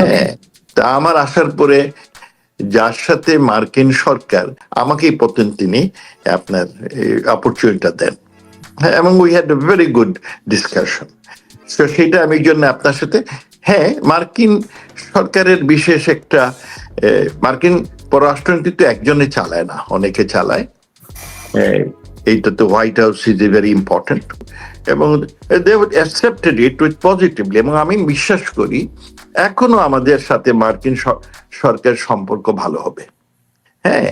হ্যাঁ তা আমার আসার পরে যার সাথে মার্কিন সরকার আমাকেই পতেন তিনি আপনার অপরচুনিটিটা দেন। হ্যাঁ এবং we had very good discussion তো সেটা আমি জন্য আপনার সাথে হ্যাঁ মার্কিন সরকারের বিশেষ একটা মার্কিন পররাষ্ট্রনীতি তো একজনে চালায় না অনেকে চালায়। আহ, এইটা তো White House is a very important এবং they accepted it with positively এবং আমি বিশ্বাস করি, এখনও আমাদের সাথে মার্কিন সরকার সম্পর্ক ভালো হবে। হ্যাঁ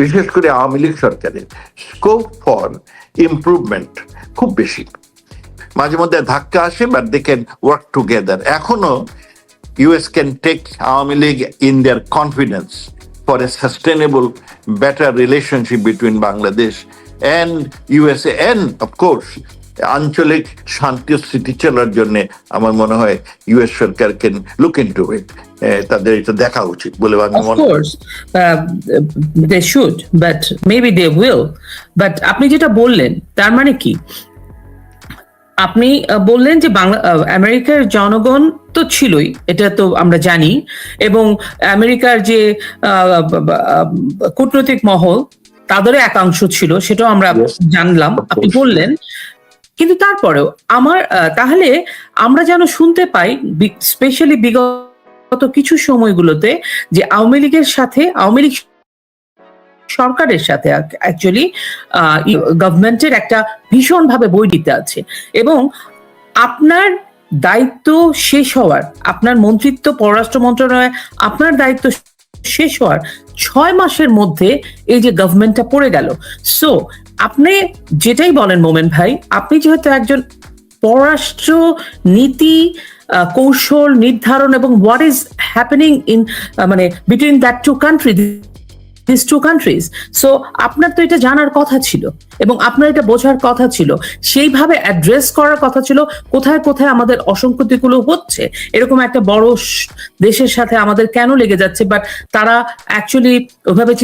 বিশেষ করে আওয়ামী লীগ সরকারের স্কোপ ফর ইমপ্রুভমেন্ট খুব বেশি। মাঝে মধ্যে ধাক্কা আসে but they can work together এখনও US can take Awami League in their confidence for a sustainable better relationship between Bangladesh and USA and of course আঞ্চলিক শান্তি ও স্থিতি চলার জন্য আমার মনে হয় US Sarkar can look in to it তাদের এটা দেখা উচিত বলে আমি মনে uh, they should, but maybe they will. আপনি যেটা বললেন তার মানে কি আপনি বললেন যে বাংলা আমেরিকার জনগণ তো ছিলই এটা তো আমরা জানি এবং আমেরিকার যে কূটনৈতিক মহল তাদেরও একাংশ ছিল সেটাও আমরা জানলাম। আপনি বললেন কিন্তু তারপরেও আমার তাহলে আমরা যেন শুনতে পাই স্পেশালি বিগত কিছু সময়গুলোতে যে আওয়ামী লীগের সাথে আওয়ামী লীগ সরকারের সাথে অ্যাকচুয়ালি গভর্নমেন্টের একটা ভীষণভাবে বৈরিতা আছে। এবং আপনার দায়িত্ব শেষ হওয়ার আপনার মন্ত্রিত্ব পররাষ্ট্র মন্ত্রণালয়ে আপনার দায়িত্ব শেষ হওয়ার ছয় মাসের মধ্যে এই যে গভর্নমেন্টটা পড়ে গেল। সো আপনি যেটাই বলেন মোমেন ভাই, আপনি যেহেতু একজন পররাষ্ট্র নীতি কৌশল, নির্ধারণ এবং হোয়াট ইজ হ্যাপেনিং ইন মানে between that two country this two countries so আপনার তো এটা জানার কথা ছিল এবং আপনার এটা বোঝার কথা ছিল। সেইভাবে অ্যাড্রেস করার কথা ছিল। কোথায় কোথায় আমাদের অসংগতিগুলো হচ্ছে? এরকম একটা বড় দেশের সাথে আমাদের কেন লেগে যাচ্ছে? বাট তারা অ্যাকচুয়ালি ওইভাবে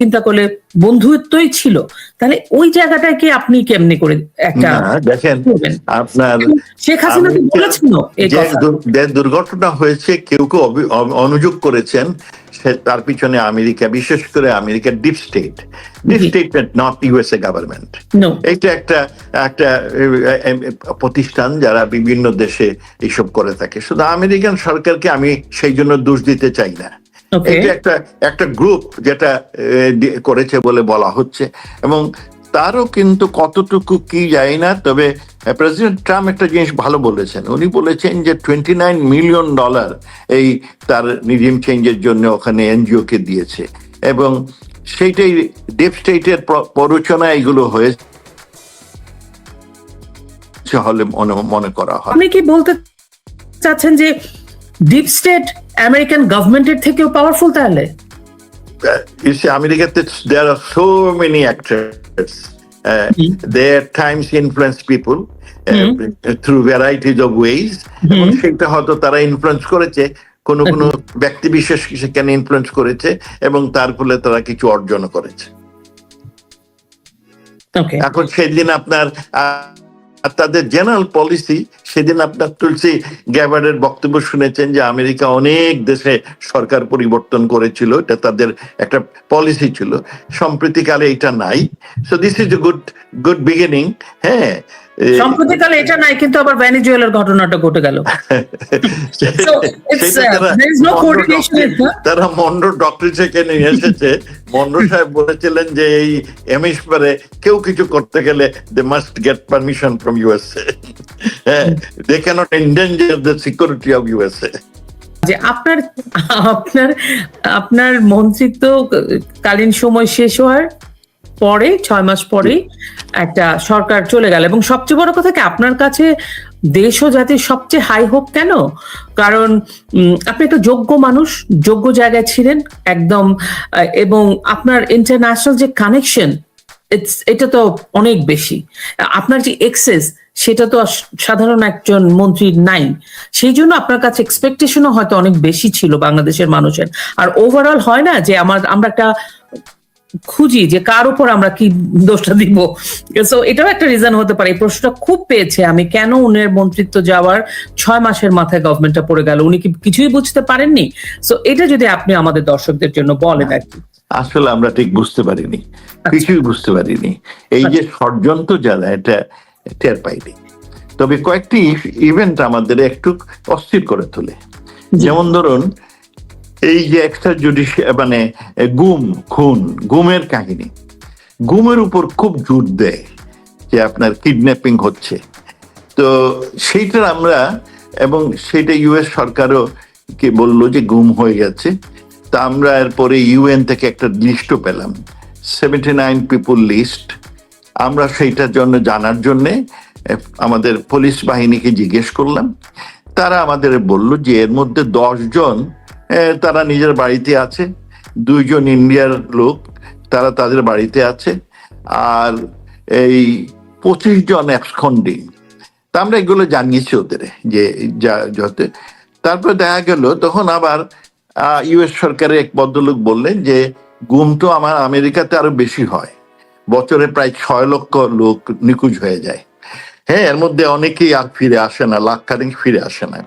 চিন্তা করলে বন্ধুত্বই ছিল। তাহলে ওই জায়গাটাকে আপনি কেমনি করে একটা দেখেন আপনার শেখ হাসিনা বলেছিল এই যে দুর্ঘটনা হয়েছে কেউ কেউ অনুযোগ করেছেন তার পিছনে আমেরিকা বিশেষ করে America deep state deep. State not USA government no এইটা একটা একটা প্রতিষ্ঠান যারা বিভিন্ন দেশে এইসব করে থাকে। শুধু আমেরিকান সরকারকে আমি সেই জন্য দোষ দিতে চাই না। এটা একটা একটা গ্রুপ যেটা করেছে বলে বলা হচ্ছে। এবং তারও কিন্তু কতটুকু কি যায় না তবে প্রেসিডেন্ট ট্রাম্প একটা জিনিস ভালো বলেছেন। উনি বলেছেন যে টোয়েন্টি নাইন মিলিয়ন ডলার এই তার রিজিম চেঞ্জের জন্য ওখানে এনজিও কে দিয়েছে। এবং সেইটাই ডেপ স্টেটের প্ররোচনা এগুলো হয়েছে হলে মনে মনে করা হয়। আপনি কি বলতে চাচ্ছেন যে ডিপ স্টেট আমেরিকান গভর্নমেন্টের থেকেও পাওয়ারফুল তাহলে? Uh, you see, America, there are so many actors. Uh, varieties of ways. এবং সেটা হয়তো তারা ইনফ্লুয়েন্স করেছে কোন কোন ব্যক্তি বিশেষ সেখানে ইনফ্লুয়েন্স করেছে এবং তার ফলে তারা কিছু অর্জন করেছে। এখন সেদিন আপনার তাদের জেনারেল পলিসি সেদিন আপনার তুলসী গ্যাবার্ডের বক্তব্য শুনেছেন যে আমেরিকা অনেক দেশে সরকার পরিবর্তন করেছিল এটা তাদের একটা পলিসি ছিল। সম্প্রতিকালে এটা নাই। So this is a good good beginning হ্যাঁ? সম্প্রতিকালে এটা নাই কিন্তু আবার ভ্যানিজুয়েলার ঘটনাটা ঘটে গেল। Uh, তারা মন্ডো ডক্টর- ডক্টর সেখানে এসেছে। মন্ডো সাহেব বলেছিলেন যে এই এমএসপারে কেউ কিছু করতে গেলে they must get permission from USA they can't endanger the security of USA যে আপনার আপনার আপনার মন্ত্রিত্ব কালীন সময় শেষ হওয়ার পরে ছয় মাস পরেই একটা সরকার চলে গেল। এবং সবচেয়ে বড় কথা কি আপনার কাছে দেশ ও জাতির সবচেয়ে হাই হোপ কেন? কারণ আপনি একটা যোগ্য মানুষ যোগ্য জায়গায় ছিলেন একদম এবং আপনার ইন্টারন্যাশনাল যে কানেকশন এটা তো অনেক বেশি। আপনার যে এক্সেস সেটা তো সাধারণ একজন মন্ত্রীর নাই। সেই জন্য আপনার কাছে এক্সপেকটেশনও হয়তো অনেক বেশি ছিল বাংলাদেশের মানুষের। আর ওভারঅল হয় না যে আমার আমরা একটা খুঁজি যে কার উপর আমরা কি দোষটা দিব। সো এটাও একটা রিজন হতে পারে। এই প্রশ্নটা খুব পেয়েছে আমি। কেন উনার মন্ত্রিত্ব যাওয়ার ছয় মাসের মাথায় গভর্নমেন্টটা পড়ে গেল? উনি কি কিছুই বুঝতে পারেননি? সো এটা যদি আপনি আমাদের দর্শকদের জন্য বলেন আর কি। আসলে আমরা ঠিক বুঝতে পারিনি। কিছুই বুঝতে পারিনি। এই যে ষড়যন্ত্র যারা এটা টের পাইনি। তবে কয়েকটি ইভেন্ট আমাদের একটু অস্থির করে তোলে। যেমন ধরুন এই যে একটা জুডিশিয়াল মানে গুম, খুন, গুমের কাহিনী। গুমের উপর খুব জোর দেয় যে আপনার কিডন্যাপিং হচ্ছে। তো সেইটার আমরা, এবং সেটা ইউএস সরকারও কে বলল যে গুম হয়ে গেছে। তা আমরা এরপরে ইউএন থেকে একটা লিস্টও পেলাম। সেভেন্টি নাইন পিপুল লিস্ট আমরা সেইটার জন্য জানার জন্যে আমাদের পুলিশ বাহিনীকে জিজ্ঞেস করলাম। তারা আমাদের বলল যে এর মধ্যে জন তারা নিজের বাড়িতে আছে। দুইজন ইন্ডিয়ার লোক, তারা তাদের বাড়িতে আছে। আর এই পঁচিশ জন অ্যাবসকন্ডিং তা আমরা এগুলো জানিয়েছি ওদের, যে যা, যাতে। তারপর দেখা গেল, তখন আবার ইউএস সরকারের এক ভদ্রলোক বললেন যে গুম তো আমার আমেরিকাতে আরও বেশি হয়। বছরে প্রায় ছয় লক্ষ লোক নিখোঁজ হয়ে যায়। হ্যাঁ এর মধ্যে অনেকেই আর ফিরে আসে না, লাখ ফিরে আসে না।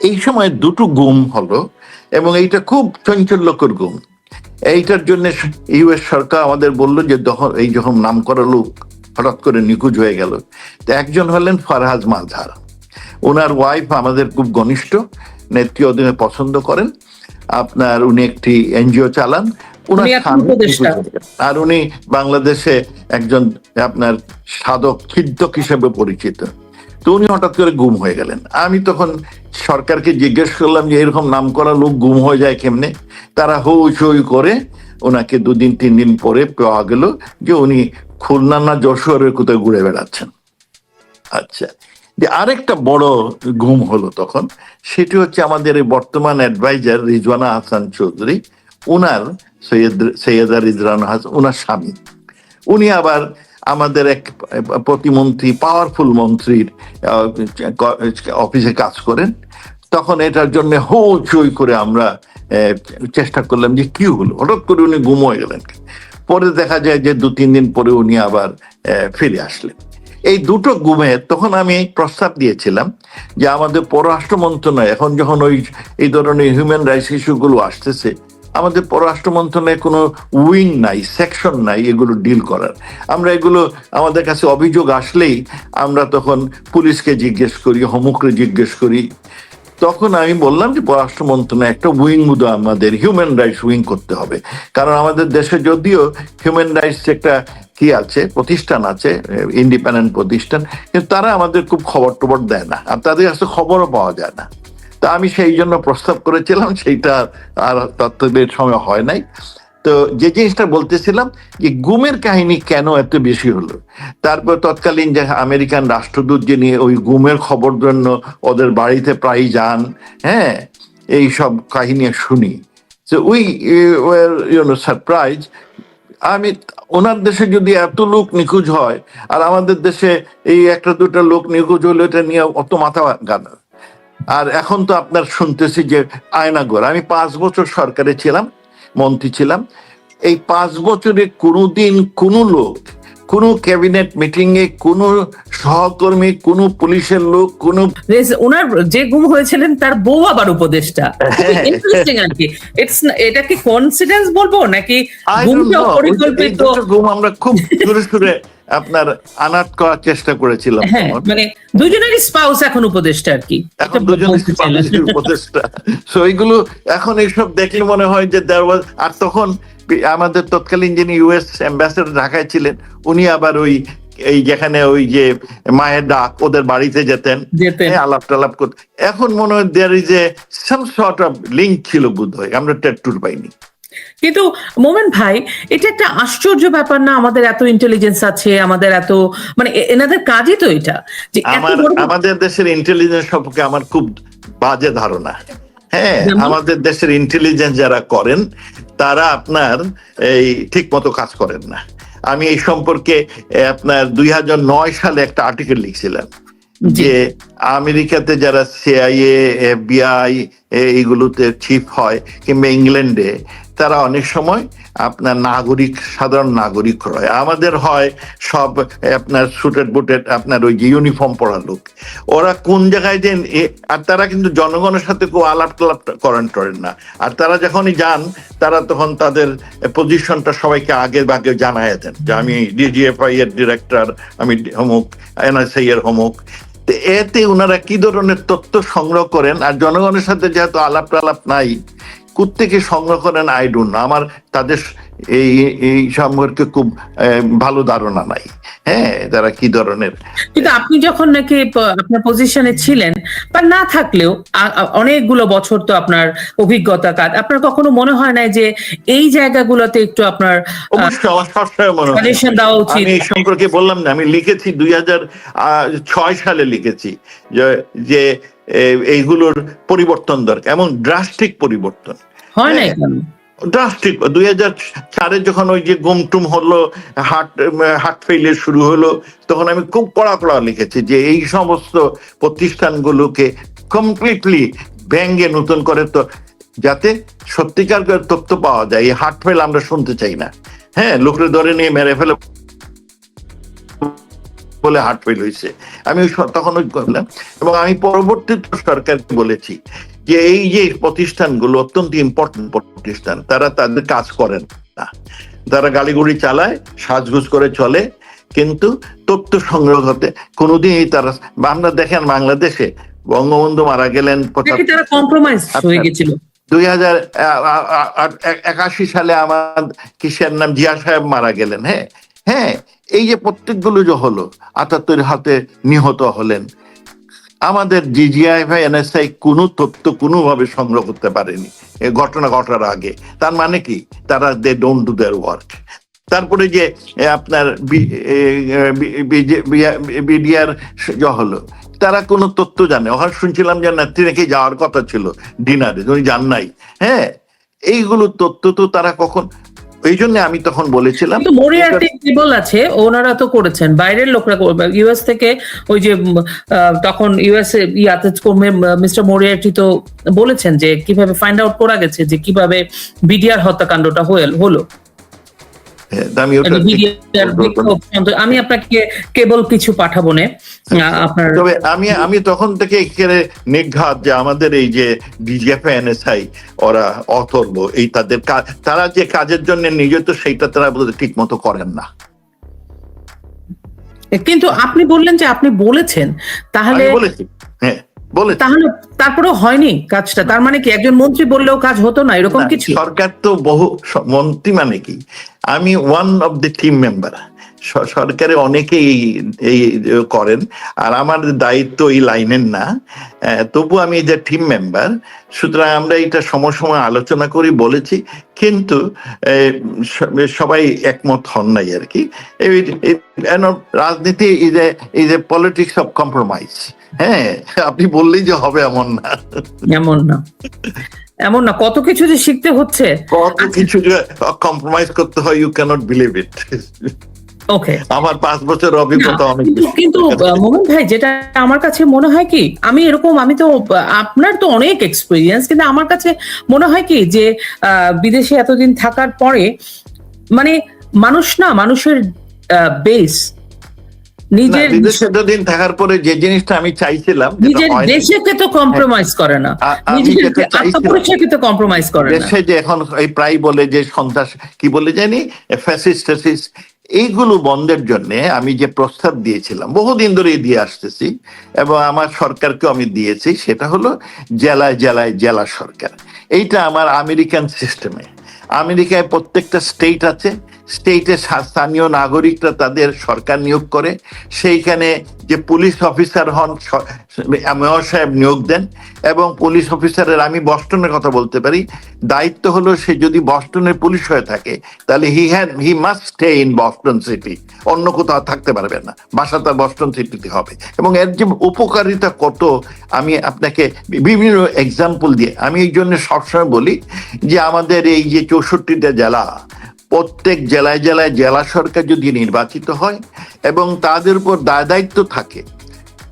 এই সময় দুটো গুম হলো এবং এইটা খুব চাঞ্চল্যকর গুম। এইটার জন্য ইউএস সরকার আমাদের বলল যে এই যখন নাম করা লোক হঠাৎ করে নিখোঁজ হয়ে গেল তো একজন হলেন ফারহাজ মালধার ওনার ওয়াইফ আমাদের খুব ঘনিষ্ঠ নেত্রী অধীনে পছন্দ করেন। আপনার উনি একটি এনজিও চালান। ওনার। আর উনি বাংলাদেশে একজন আপনার সাধক চিন্তক হিসেবে পরিচিত। তো উনি হঠাৎ করে গুম হয়ে গেলেন। আমি তখন সরকারকে জিজ্ঞেস করলাম যে, এরকম নাম করা লোক গুম হয়ে যায় কেমনে? তারা হই করে ওনাকে দুদিন, তিন দিন পরে পাওয়া গেল যে উনি খুলনা না যশোরের কোথায় ঘুরে বেড়াচ্ছেন। আচ্ছা যে আরেকটা বড় ঘুম হলো তখন, সেটি হচ্ছে আমাদের এই বর্তমান অ্যাডভাইজার রিজওয়ানা হাসান চৌধুরী। ওনার সৈয়দ, সৈয়দা রিজওয়ানা হাসান ওনার স্বামী। উনি আবার আমাদের এক প্রতিমন্ত্রী পাওয়ারফুল মন্ত্রীর অফিসে কাজ করেন। তখন এটার জন্য হো চই করে আমরা চেষ্টা করলাম যে কি হলো? হঠাৎ করে উনি গুম হয়ে গেলেন। পরে দেখা যায় যে দু তিন দিন পরে উনি আবার ফিরে আসলেন। এই দুটো গুমে তখন আমি প্রস্তাব দিয়েছিলাম যে আমাদের পররাষ্ট্র মন্ত্রণালয়, এখন যখন ওই, এই ধরনের হিউম্যান রাইটস ইস্যুগুলো আসতেছে আমাদের পররাষ্ট্র মন্ত্রণালয়ে কোনো উইং নাই, সেকশন নাই এগুলো ডিল করার। আমরা এগুলো, আমাদের কাছে অভিযোগ আসলেই আমরা তখন পুলিশকে জিজ্ঞেস করি হোমুককে জিজ্ঞেস করি। তখন আমি বললাম যে, পররাষ্ট্র মন্ত্রণালয় একটা উইং মুদো আমাদের, হিউম্যান রাইটস উইং করতে হবে। কারণ আমাদের দেশে যদিও হিউম্যান রাইটস একটা কি আছে, প্রতিষ্ঠান আছে, ইন্ডিপেন্ডেন্ট প্রতিষ্ঠান, কিন্তু তারা আমাদের খুব খবর টবর দেয় না। আর তাদের কাছে খবরও পাওয়া যায় না। তা আমি সেই জন্য প্রস্তাব করেছিলাম, সেইটা আর তত্ত্বের সময় হয় নাই। তো যে জিনিসটা বলতেছিলাম যে গুমের কাহিনী কেন এত বেশি হলো? তারপর তৎকালীন যে আমেরিকান রাষ্ট্রদূত যিনি ওই গুমের খবর জন্য ওদের বাড়িতে প্রায় যান হ্যাঁ এই সব কাহিনী শুনি। তো উই ইউনো সারপ্রাইজ। আমি, ওনার দেশে যদি এত লোক নিখোঁজ হয়, আর আমাদের দেশে এই একটা দুটা লোক নিখোঁজ হলো, এটা নিয়ে অত মাথা গানা আর এখন তো আপনার শুনতেছি যে আয়নাগর আমি পাঁচ বছর সরকারে ছিলাম মন্ত্রী ছিলাম। এই পাঁচ বছরে কোনোদিন কোনো লোক কোনো ক্যাবিনেট মিটিং এ কোনো সহকর্মী কোনো পুলিশের লোক কোনো ওনার যে গুম হয়েছিলেন তার বউ আবার উপদেষ্টা। ইন্টারেস্টিং আর কি। ইটস এটা কি কনসিডেন্স বলব নাকি গুমটা পরিকল্পিত গুম আমরা খুব জোরে সুরে আপনার আনাট করার চেষ্টা করেছিলাম হ্যাঁ মানে দুজনেরই স্পাউস এখন উপদেষ্টা আর কি। এখন এটা দুজন উপদেষ্টা। সো এইগুলো এখন এইসব দেখলে মনে হয় যে there was- আর তখন আমাদের তৎকালীন যিনি ইউএস অ্যাম্বাসেডর ঢাকায় ছিলেন উনি আবার ওই এই যেখানে ওই যে মায়ের ডাক ওদের বাড়িতে যেতেন। আলাপ টালাপ করতে এখন মনে হয় there is a some sort of link ছিল বোধ হয় আমরা টেট্টুর পাইনি। কিন্তু মোমেন ভাই এটা একটা আশ্চর্য ব্যাপার না? আমাদের এত ইন্টেলিজেন্স আছে আমাদের এত মানে এনাদের কাজই তো এটা। যে আমাদের দেশের ইন্টেলিজেন্স সম্পর্কে আমার খুব বাজে ধারণা। হ্যাঁ আমাদের দেশের ইন্টেলিজেন্স যারা করেন তারা আপনার এই ঠিক মতো কাজ করেন না। আমি এই সম্পর্কে আপনার দুই হাজার নয় সালে একটা আর্টিকেল লিখছিলাম যে আমেরিকাতে যারা সিআইএ এফবিআই এইগুলোতে চিফ হয় কিংবা ইংল্যান্ডে তারা অনেক সময় আপনার নাগরিক, সাধারণ নাগরিক হয়। আমাদের হয় সব আপনার সুটেড বুটেড আপনার ওই যে ইউনিফর্ম পরা লোক। ওরা কোন জায়গায় যে আর তারা কিন্তু জনগণের সাথে কেউ আলাপ টালাপ করেন টরেন না। আর তারা যখনই যান, তারা তখন তাদের পজিশনটা সবাইকে আগে ভাগে জানায় দেন যে আমি ডিজিএফআই এর ডিরেক্টর আমি অমুক এনএসআই এর অমুক তো এতে ওনারা কি ধরনের তথ্য সংগ্রহ করেন? আর জনগণের সাথে যেহেতু আলাপ টালাপ নাই কোত্থেকে সংগ্রহ করেন আই ডোন্ট আমার তাদের এই এই সম্পর্কে খুব ভালো ধারণা নাই। হ্যাঁ তারা কি ধরনের? কিন্তু আপনি যখন নাকি আপনার পজিশনে ছিলেন বা না থাকলেও অনেকগুলো বছর তো আপনার অভিজ্ঞতা কাজ আপনার কখনো মনে হয় না যে এই জায়গাগুলোতে একটু আপনার দেওয়া উচিত? আমি এই সম্পর্কে বললাম না আমি লিখেছি দুই হাজার ছয় সালে লিখেছি যে- যে এইগুলোর পরিবর্তন দরকার এমন ড্রাস্টিক পরিবর্তন। হয় না কেন? ড্রাস্টিক দুই হাজার চারে যখন ওই যে গুমটুম হলো হার্ট হার্ট ফেলিয়ার শুরু হলো তখন আমি খুব কড়া কড়া লিখেছি যে এই সমস্ত প্রতিষ্ঠানগুলোকে কমপ্লিটলি ব্যাঙ্গে নতুন করে তো যাতে সত্যিকার করে তথ্য পাওয়া যায়। এই হার্ট ফেল আমরা শুনতে চাই না। হ্যাঁ লোকরে ধরে নিয়ে মেরে ফেলে বলে হার্ট ফেল হয়েছে আমি তখন ওই করলাম। এবং আমি পরবর্তী সরকারকে বলেছি যে এই যে প্রতিষ্ঠানগুলো অত্যন্ত ইম্পর্টেন্ট প্রতিষ্ঠান তারা তাদের কাজ করেন না। তারা গাড়িগুড়ি চালায় সাজগুজ করে চলে কিন্তু তথ্য সংগ্রহ হতে কোনোদিনই তারা আমরা দেখেন বাংলাদেশে বঙ্গবন্ধু মারা গেলেন গেছিল? দুই হাজার একাশি সালে আমার কিসের নাম জিয়া সাহেব মারা গেলেন হ্যাঁ? হ্যাঁ এই যে প্রত্যেকগুলো যে হলো আটাত্তর হাতে নিহত হলেন। আমাদের জিজিআই বা এনএসআই কোনো তথ্য কোনোভাবে সংগ্রহ করতে পারেনি। এই ঘটনা ঘটার আগে। তার মানে কি? তারা they don't do their work তারপরে যে এ, আপনার বিডিআর হলো। তারা কোনো তথ্য জানে। ওখানে শুনছিলাম যে নেত্রী নাকি যাওয়ার কথা ছিল ডিনারে। উনি যান নাই। হ্যাঁ? এইগুলো তথ্য তো তারা কখন এই জন্য আমি তখন বলেছিলাম কিন্তু মরিয়ার্টি কেবল আছে ওনারা তো করেছেন। বাইরের লোকরা ইউএস থেকে ওই যে আহ, তখন ইউএস ইয়াতে কর্মে মিস্টার মরিয়ার্টি তো বলেছেন যে কীভাবে ফাইন্ড আউট করা গেছে যে কীভাবে বিডিআর হত্যাকাণ্ডটা হলো। আমি বিক্ষোভ সন্ত- আমি আপনাকে কেবল কিছু পাঠাবো নে আপনার তবে আমি আমি তখন থেকে এখানে নির্ঘাত যে আমাদের এই যে ডিজিএফ এনএসআই ওরা অথর্ব এই তাদের কাজ তারা যে কাজের জন্য নিয়োজিত সেইটা তারা ঠিক মতো করেন না। কিন্তু আপনি বললেন যে আপনি বলেছেন তাহলে বলেছি হ্যাঁ। বলেছি তাহলে তারপরেও হয়নি কাজটা। তার মানে কি একজন মন্ত্রী বললেও কাজ হতো না? এরকম কিছু? সরকার তো বহু মন্ত্রী মানে কি? আমি one of the team member সরকারে অনেকেই এই- করেন। আর আমার দায়িত্ব এই লাইনের না। তবু আমি যে টিম মেম্বার সুতরাং আমরা এটা সময় সময় আলোচনা করি বলেছি। কিন্তু সবাই একমত হন নাই আর কি। এই- এই- কেন রাজনীতি is a is a politics of compromise হ্যাঁ আপনি বললেই যে হবে এমন না। এমন না। এমন না। কত কিছু যে শিখতে হচ্ছে। কত কিছু যে কম্প্রোমাইজ করতে হয় you can't believe it okay আমার পাঁচ বছর অভিজ্ঞতা অনেক কিন্তু মোহন ভাই যেটা আমার কাছে মনে হয় কি আমি এরকম আমি তো আপনার তো অনেক এক্সপিরিয়েন্স কিন্তু আমার কাছে মনে হয় কি যে বিদেশে এতদিন থাকার পরে মানে মানুষ না মানুষের বেস নিজের বিদেশে এতদিন থাকার পরে যে জিনিসটা আমি চাইছিলাম নিজের দেশকে তো কম্প্রোমাইজ করে না। নিজের আত্মপরিচয়কে তো কম্প্রোমাইজ করে না। দেশে যে এখন এই প্রায় বলে যে সন্ত্রাস কি বলে জানি? ফ্যাসিস্ট এইগুলো বন্ধের জন্য আমি যে প্রস্তাব দিয়েছিলাম, বহুদিন ধরে দিয়ে আসতেছি এবং আমার সরকারকে আমি দিয়েছি, সেটা হলো জেলায় জেলায় জেলা সরকার। এইটা আমার আমেরিকান সিস্টেমে। আমেরিকায় প্রত্যেকটা স্টেট আছে স্টেটে স্থানীয় নাগরিকরা তাদের সরকার নিয়োগ করে। সেইখানে যে পুলিশ অফিসার হন মেয়র সাহেব নিয়োগ দেন এবং পুলিশ অফিসারের, আমি বস্টনের কথা বলতে পারি, দায়িত্ব হলো সে যদি বস্টনের পুলিশ হয়ে থাকে, তাহলে he had he must stay in Boston city. অন্য কোথাও থাকতে পারবে না। বাসা তার বস্টন সিটিতে হবে। এবং এর যে উপকারিতা কত, আমি আপনাকে বিভিন্ন এক্সাম্পল দিয়ে, আমি এই জন্য সবসময় বলি যে আমাদের এই যে চৌষট্টিটা জেলা প্রত্যেক জেলায় জেলায় জেলা সরকার যদি নির্বাচিত হয় এবং তাদের উপর দায় দায়িত্ব থাকে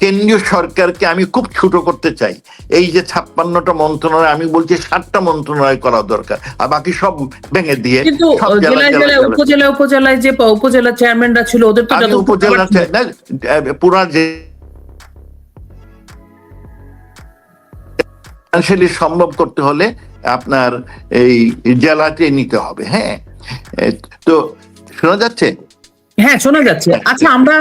কেন্দ্রীয় সরকারকে আমি খুব ছোট করতে চাই। এই যে ছাপ্পান্নটা মন্ত্রণালয় আমি বলছি ষাটটা মন্ত্রণালয় করা দরকার আর বাকি সব ভেঙে দিয়ে জেলায়- উপজেলায় যে উপজেলা চেয়ারম্যানরা ছিল ওদের তো উপজেলা পুরা যে সম্ভব করতে হলে আপনার এই জেলাতে নিতে হবে হ্যাঁ। তো শোনা যাচ্ছে? হ্যাঁ শোনা যাচ্ছে। আচ্ছা আমরা